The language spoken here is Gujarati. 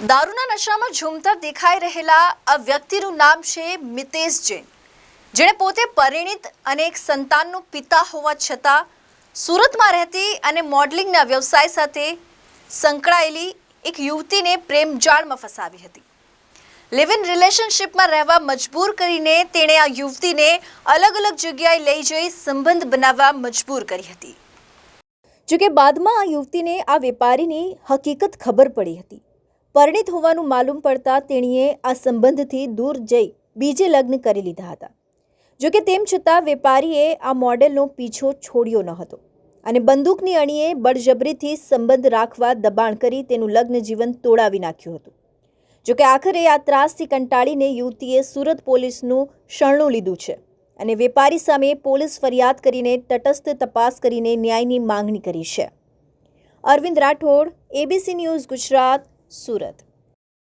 દારૂના નશામાં ઝૂમતા દેખાઈ રહેલા આ વ્યક્તિનું નામ છે મિતેશ જૈન. જેણે પોતે પરિણિત અને એક સંતાનનો પિતા હોવા છતાં સુરતમાં રહેતી અને મોડલિંગના વ્યવસાય સાથે સંકળાયેલી એક યુવતીને પ્રેમ જાળમાં ફસાવી હતી. લિવ ઇન રિલેશનશિપમાં રહેવા મજબૂર કરીને તેણે આ યુવતીને અલગ અલગ જગ્યાએ લઈ જઈ સંબંધ બનાવવા મજબૂર કરી હતી. જોકે બાદમાં આ યુવતીને આ વેપારીની હકીકત ખબર પડી હતી. પરિણીત હોવાનું માલુમ પડતા તેણીએ આ સંબંધથી દૂર જઈ બીજે લગ્ન કરી લીધા હતા. જોકે તેમ છતાં વેપારીએ આ મોડેલનો પીછો છોડ્યો ન હતો અને બંદૂકની અણીએ બળજબરીથી સંબંધ રાખવા દબાણ કરી તેનું લગ્ન જીવન તોડાવી નાખ્યું હતું. જોકે આખરે આ ત્રાસથી કંટાળીને યુવતીએ સુરત પોલીસનું શરણું લીધું છે અને વેપારી સામે પોલીસ ફરિયાદ કરીને તટસ્થ તપાસ કરીને ન્યાયની માંગણી કરી છે. Arvind Rathod ABC news Gujarat Surat.